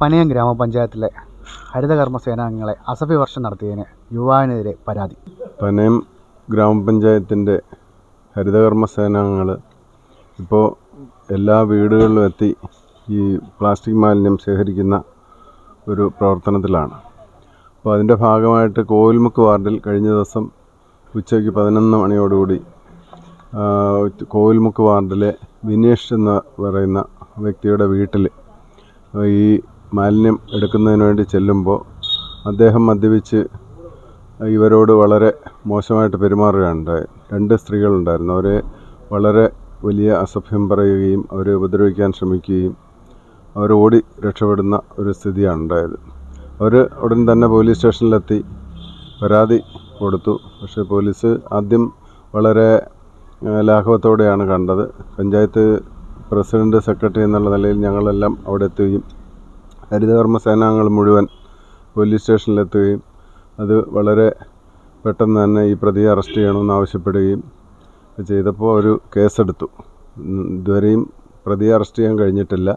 പനയം ഗ്രാമപഞ്ചായത്തിലെ ഹരിതകർമ്മ സേനാംഗങ്ങളെ അസഭ്യ വർഷം നടത്തിയതിന് യുവാവിനെതിരെ പരാതി. പനയം ഗ്രാമപഞ്ചായത്തിന്റെ ഹരിതകർമ്മ സേനാംഗങ്ങൾ ഇപ്പോൾ എല്ലാ വീടുകളിലും എത്തി ഈ പ്ലാസ്റ്റിക് മാലിന്യം ശേഖരിക്കുന്ന ഒരു പ്രവർത്തനത്തിലാണ്. അപ്പോൾ അതിന്റെ ഭാഗമായിട്ട് കോവിൽമുക്ക് വാർഡിൽ കഴിഞ്ഞ ദിവസം ഉച്ചയ്ക്ക് പതിനൊന്ന് മണിയോടുകൂടി കോവിൽമുക്ക് വാർഡിലെ വിനേഷ് എന്ന് പറയുന്ന വ്യക്തിയുടെ വീട്ടിൽ ഈ മാലിന്യം എടുക്കുന്നതിന് വേണ്ടി ചെല്ലുമ്പോൾ അദ്ദേഹം മദ്യപിച്ച് ഇവരോട് വളരെ മോശമായിട്ട് പെരുമാറുകയുണ്ടായി. രണ്ട് സ്ത്രീകളുണ്ടായിരുന്നു. അവരെ വളരെ വലിയ അസഭ്യം പറയുകയും അവരെ ഉപദ്രവിക്കാൻ ശ്രമിക്കുകയും അവർ ഓടി രക്ഷപ്പെടുന്ന ഒരു സ്ഥിതിയാണ് ഉണ്ടായത്. അവർ ഉടൻ തന്നെ പോലീസ് സ്റ്റേഷനിലെത്തി പരാതി കൊടുത്തു. പക്ഷേ പോലീസ് ആദ്യം വളരെ ലാഘവത്തോടെയാണ് കണ്ടത്. പഞ്ചായത്ത് പ്രസിഡന്റ് സെക്രട്ടറി എന്നുള്ള നിലയിൽ ഞങ്ങളെല്ലാം അവിടെ എത്തുകയും ഹരിതകർമ്മ സേനാംഗങ്ങൾ മുഴുവൻ പോലീസ് സ്റ്റേഷനിലെത്തുകയും അത് വളരെ പെട്ടെന്ന് തന്നെ ഈ പ്രതിയെ അറസ്റ്റ് ചെയ്യണമെന്ന് ആവശ്യപ്പെടുകയും ചെയ്തപ്പോൾ ഒരു കേസെടുത്തു. ഇതുവരെയും പ്രതിയെ അറസ്റ്റ് ചെയ്യാൻ കഴിഞ്ഞിട്ടില്ല.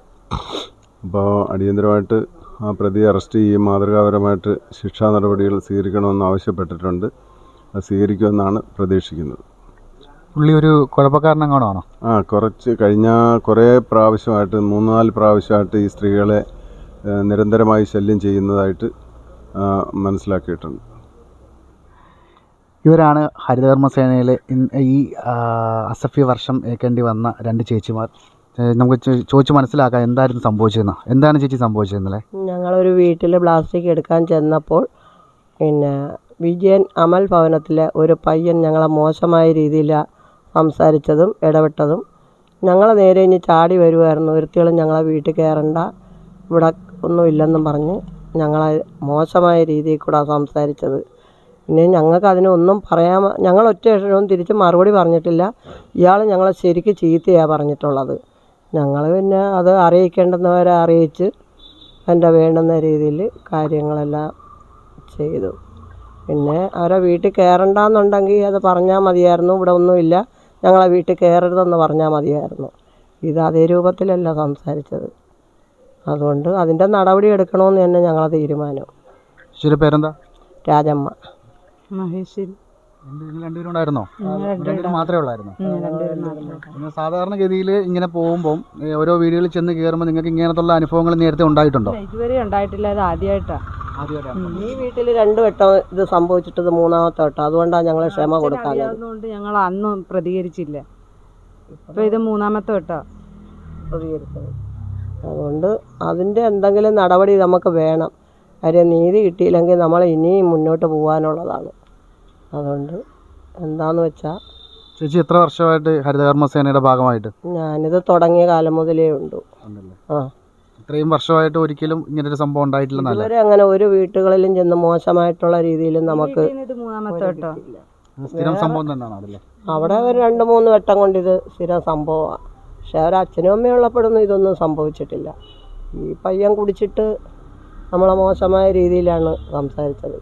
അപ്പോൾ അടിയന്തരമായിട്ട് ആ പ്രതിയെ അറസ്റ്റ് ചെയ്യുകയും മാതൃകാപരമായിട്ട് ശിക്ഷാ നടപടികൾ സ്വീകരിക്കണമെന്ന് ആവശ്യപ്പെട്ടിട്ടുണ്ട്. അത് സ്വീകരിക്കുമെന്നാണ് പ്രതീക്ഷിക്കുന്നത്. പുള്ളി ഒരു കുഴപ്പക്കാരനെങ്ങാണോ ആ കുറച്ച് കഴിഞ്ഞ കുറേ പ്രാവശ്യമായിട്ട് മൂന്ന് നാല് പ്രാവശ്യമായിട്ട് ഈ സ്ത്രീകളെ നിരന്തരമായി ശല്യം ചെയ്യുന്നതായിട്ട് മനസ്സിലാക്കിയിട്ടുണ്ട്. ഇവരാണ് ഹരിതകർമ്മസേനയിലെ ഈ അസഫ്യ വർഷം ഏൽക്കേണ്ടി വന്ന രണ്ട് ചേച്ചിമാർ. നമുക്ക് ചോദിച്ചു മനസ്സിലാക്കാം എന്തായിരുന്നു സംഭവിച്ചതെന്ന്. എന്താണ് ചേച്ചി സംഭവിച്ചത് ഇന്നലെ ഞങ്ങളൊരു വീട്ടിൽ പ്ലാസ്റ്റിക് എടുക്കാൻ ചെന്നപ്പോൾ പിന്നെ വിജയൻ അമൽ ഭവനത്തിലെ ഒരു പയ്യൻ ഞങ്ങളെ മോശമായ രീതിയിൽ സംസാരിച്ചതും ഇടപെട്ടതും ഞങ്ങളെ നേരെ ഇനി ചാടി വരുമായിരുന്നു ഒരുത്തികളും ഞങ്ങളെ വീട്ടിൽ കയറണ്ട. ഇവിടെ ഒന്നുമില്ലെന്നും പറഞ്ഞ് ഞങ്ങളെ മോശമായ രീതിയിൽ കൂടെ സംസാരിച്ചത്. പിന്നെ ഞങ്ങൾക്ക് അതിനൊന്നും പറയാൻ ഞങ്ങൾ ഒറ്റ ഇഷ്ടവും തിരിച്ച് മറുപടി പറഞ്ഞിട്ടില്ല. ഇയാൾ ഞങ്ങളെ ശരിക്ക് ചീത്തയാണ് പറഞ്ഞിട്ടുള്ളത്. ഞങ്ങൾ പിന്നെ അത് അറിയിക്കേണ്ടുന്നവരെ അറിയിച്ച് എന്റെ വേണ്ടുന്ന രീതിയിൽ കാര്യങ്ങളെല്ലാം ചെയ്തു. പിന്നെ അവരെ വീട്ടിൽ കയറണ്ടെന്നുണ്ടെങ്കിൽ അത് പറഞ്ഞാൽ മതിയായിരുന്നു. ഇവിടെ ഒന്നുമില്ല. ഞങ്ങളെ വീട്ടിൽ കയറരുതെന്ന് പറഞ്ഞാൽ മതിയായിരുന്നു. ഇത് അതേ രൂപത്തിലല്ല സംസാരിച്ചത്. അതുകൊണ്ട് അതിന്റെ നടപടി എടുക്കണമെന്ന് തന്നെ ഞങ്ങളെ തീരുമാനം. ചേച്ചിയുടെ പേരെന്താ? രാജമ്മ. മഹേശ്വരി. രണ്ട് നിങ്ങൾ രണ്ടുപേരും ഉണ്ടായിരുന്നോ? മാത്രമേ ഉള്ളായിരുന്നു? സാധാരണഗതിയിൽ ഇങ്ങനെ പോകുമ്പോൾ ഓരോ വീടുകളിൽ ചെന്ന് കയറുമ്പോൾ നിങ്ങൾക്ക് ഇങ്ങനത്തുള്ള അനുഭവങ്ങൾ നേരത്തെ ഉണ്ടായിട്ടുണ്ടോ? ഇതുവരെ ഉണ്ടായിട്ടില്ല അത് ആദ്യമായിട്ടാണ് ഈ വീട്ടിൽ രണ്ടു വട്ടം ഇത് സംഭവിച്ചിട്ട് ഇത് മൂന്നാമത്തെ വട്ടം. അതുകൊണ്ടാണ് ഞങ്ങൾ ക്ഷമ കൊടുക്കാൻ അതുകൊണ്ട് ഞങ്ങൾ അന്നും പ്രതികരിച്ചില്ല. ഇപ്പൊ ഇത് മൂന്നാമത്തെ വട്ടാ. പ്രതികരിച്ചത്. അതുകൊണ്ട് അതിന്റെ എന്തെങ്കിലും നടപടി നമുക്ക് വേണം. കാര്യം നീതി കിട്ടിയില്ലെങ്കിൽ നമ്മൾ ഇനിയും മുന്നോട്ട് പോകാനുള്ളതാണ്. അതുകൊണ്ട് എന്താന്ന് വെച്ചാൽ ചേച്ചി എത്ര വർഷമായിട്ട് ഹരിതകർമ്മ സേനയുടെ ഭാഗമായിട്ട്? ഞാനിത് തുടങ്ങിയ കാലം മുതലേ ഉണ്ട്. ആ. ഇത്രയും വർഷമായിട്ട് ഒരിക്കലും ഇങ്ങനെ ഒരു സംഭവം ഉണ്ടായിട്ടില്ല ഇതുവരെ അങ്ങനെ ഒരു വീട്ടുകളിലും ചെന്ന് മോശമായിട്ടുള്ള രീതിയിൽ നമുക്ക് സ്ഥിരം സംഭവം തന്നെയാണ് അതല്ലേ അവിടെ ഒരു രണ്ട് മൂന്ന് വട്ടം കൊണ്ട് ഇത് സ്ഥിരം സംഭവമാണ് പക്ഷെ അവർ അച്ഛനും അമ്മയും ഉള്ളപ്പോഴൊന്നും ഇതൊന്നും സംഭവിച്ചിട്ടില്ല. ഈ പയ്യൻ കുടിച്ചിട്ട് നമ്മളെ മോശമായ രീതിയിലാണ് സംസാരിച്ചത്.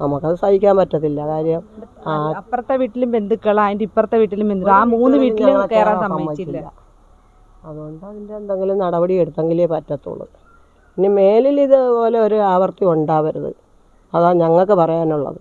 നമുക്കത് സഹിക്കാൻ പറ്റത്തില്ല. കാര്യം അപ്പുറത്തെ വീട്ടിലും ബന്ധുക്കളാ അതിന്റെ ഇപ്പുറത്തെ വീട്ടിലും ബന്ധുക്കൾ ആ മൂന്ന് വീട്ടിലും കയറാൻ സമ്മതിച്ചില്ല. അതുകൊണ്ട് അതിന്റെ എന്തെങ്കിലും നടപടി എടുത്തെങ്കിലേ പറ്റത്തുള്ളൂ. ഇനി മേലിൽ ഇതുപോലെ ഒരു ആവർത്തി ഉണ്ടാവരുത്. അതാ ഞങ്ങൾക്ക് പറയാനുള്ളത്.